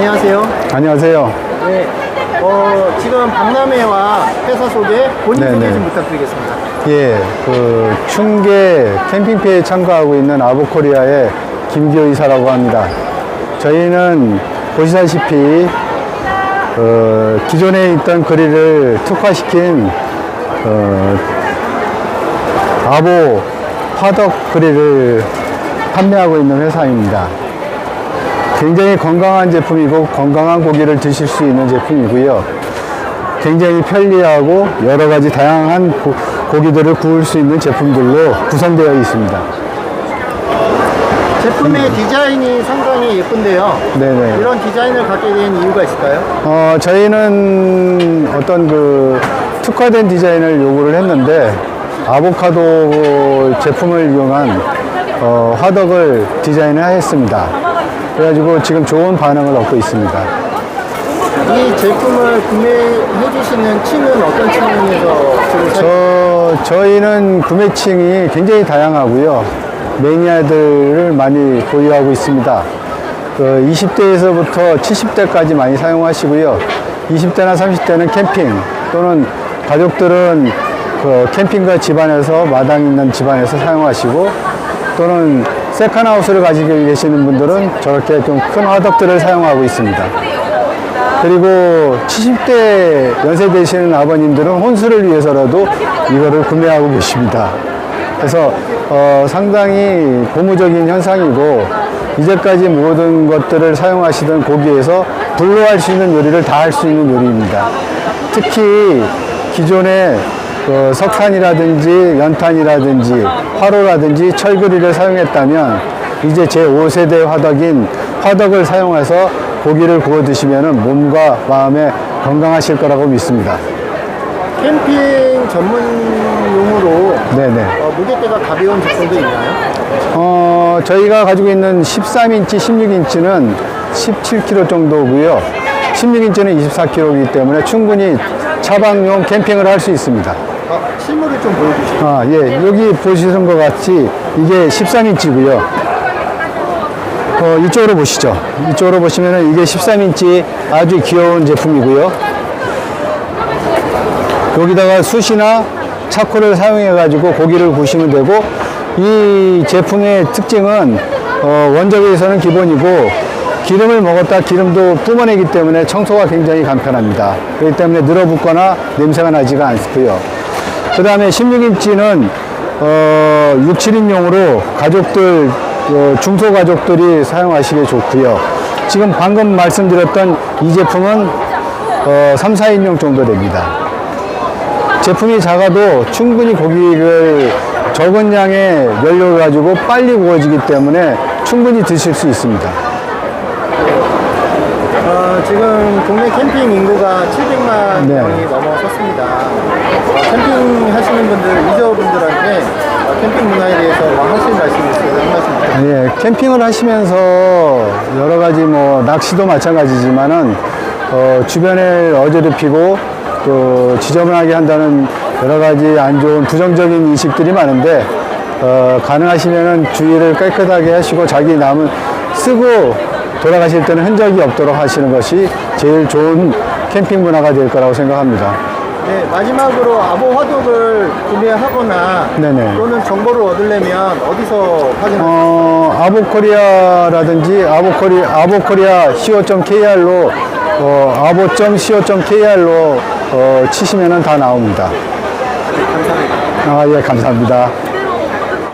안녕하세요. 안녕하세요. 네. 어, 지금 박람회와 회사 소개 본인 네, 소개 네. 좀 부탁드리겠습니다. 예, 그 충계 캠핑페이에 참가하고 있는 아보코리아의 김기호 이사라고 합니다. 저희는 보시다시피 어, 기존에 있던 거리를 특화시킨 어, 아보 화덕 거리를 판매하고 있는 회사입니다. 굉장히 건강한 제품이고 건강한 고기를 드실 수 있는 제품이고요. 굉장히 편리하고 여러 가지 다양한 고, 고기들을 구울 수 있는 제품들로 구성되어 있습니다. 제품의 디자인이 상당히 예쁜데요. 네네. 이런 디자인을 갖게 된 이유가 있을까요? 어, 저희는 어떤 그 특화된 디자인을 요구를 했는데 아보카도 제품을 이용한 어, 화덕을 디자인을 했습니다. 그래가지고 지금 좋은 반응을 얻고 있습니다. 이 제품을 구매해 주시는 층은 어떤 층에서 지금 사- 저, 저희는 구매층이 굉장히 다양하고요. 매니아들을 많이 보유하고 있습니다. 그 20대에서부터 70대까지 많이 사용하시고요. 20대나 30대는 캠핑 또는 가족들은 그 캠핑카 집안에서 마당 있는 집안에서 사용하시고 또는 세컨하우스를 가지고 계시는 분들은 저렇게 좀 큰 화덕들을 사용하고 있습니다. 그리고 70대 연세 되시는 아버님들은 혼수를 위해서라도 이거를 구매하고 계십니다. 그래서 어, 상당히 고무적인 현상이고 이제까지 모든 것들을 사용하시던 고기에서 불로 할 수 있는 요리를 다 할 수 있는 요리입니다. 특히 기존에 그 석탄이라든지 연탄이라든지 화로라든지 철그리를 사용했다면 이제 제 5세대 화덕인 화덕을 사용해서 고기를 구워 드시면 몸과 마음에 건강하실 거라고 믿습니다. 캠핑 전문용으로 네네. 어, 무게대가 가벼운 제품도 있나요? 어, 저희가 가지고 있는 13인치, 16인치는 17kg 정도고요. 16인치는 24kg이기 때문에 충분히 차박용 캠핑을 할 수 있습니다. 어, 실물을 좀 보여주시죠. 아, 예. 여기 보시는 것 같이 이게 13인치고요. 어, 이쪽으로 보시죠. 이쪽으로 보시면 이게 13인치 아주 귀여운 제품이고요. 여기다가 숯이나 차코를 사용해 가지고 고기를 구우시면 되고 이 제품의 특징은 어, 원적에서는 기본이고 기름을 먹었다 기름도 뿜어내기 때문에 청소가 굉장히 간편합니다. 그렇기 때문에 늘어붙거나 냄새가 나지가 않고요. 그 다음에 16인치는 어, 6, 7인용으로 가족들, 어, 중소가족들이 사용하시기에 좋고요. 지금 방금 말씀드렸던 이 제품은 어, 3, 4인용 정도 됩니다. 제품이 작아도 충분히 고기를 적은 양의 연료를 가지고 빨리 구워지기 때문에 충분히 드실 수 있습니다. 어, 지금 국내 캠핑 인구가 700만 네. 명이 넘어섰습니다. 어, 캠핑 하시는 분들, 유저분들한테 어, 캠핑 문화에 대해서 뭐 하실 말씀 있으면 한 말씀 부탁드립니다. 예, 캠핑을 하시면서 여러 가지 뭐 낚시도 마찬가지지만은 어, 주변을 어지럽히고 또 지저분하게 한다는 여러 가지 안 좋은 부정적인 인식들이 많은데 어, 가능하시면은 주의를 깨끗하게 하시고 자기 남은 쓰고 돌아가실 때는 흔적이 없도록 하시는 것이 제일 좋은 캠핑 문화가 될 거라고 생각합니다. 네, 마지막으로 아보 화덕을 구매하거나 네네. 또는 정보를 얻으려면 어디서 수 어, 아보코리아라든지 아보코리, 아보코리아 co.kr로 어, 아보.co.kr로 어, 치시면은 다 나옵니다. 있을까요? 감사합니다. 아, 예, 감사합니다.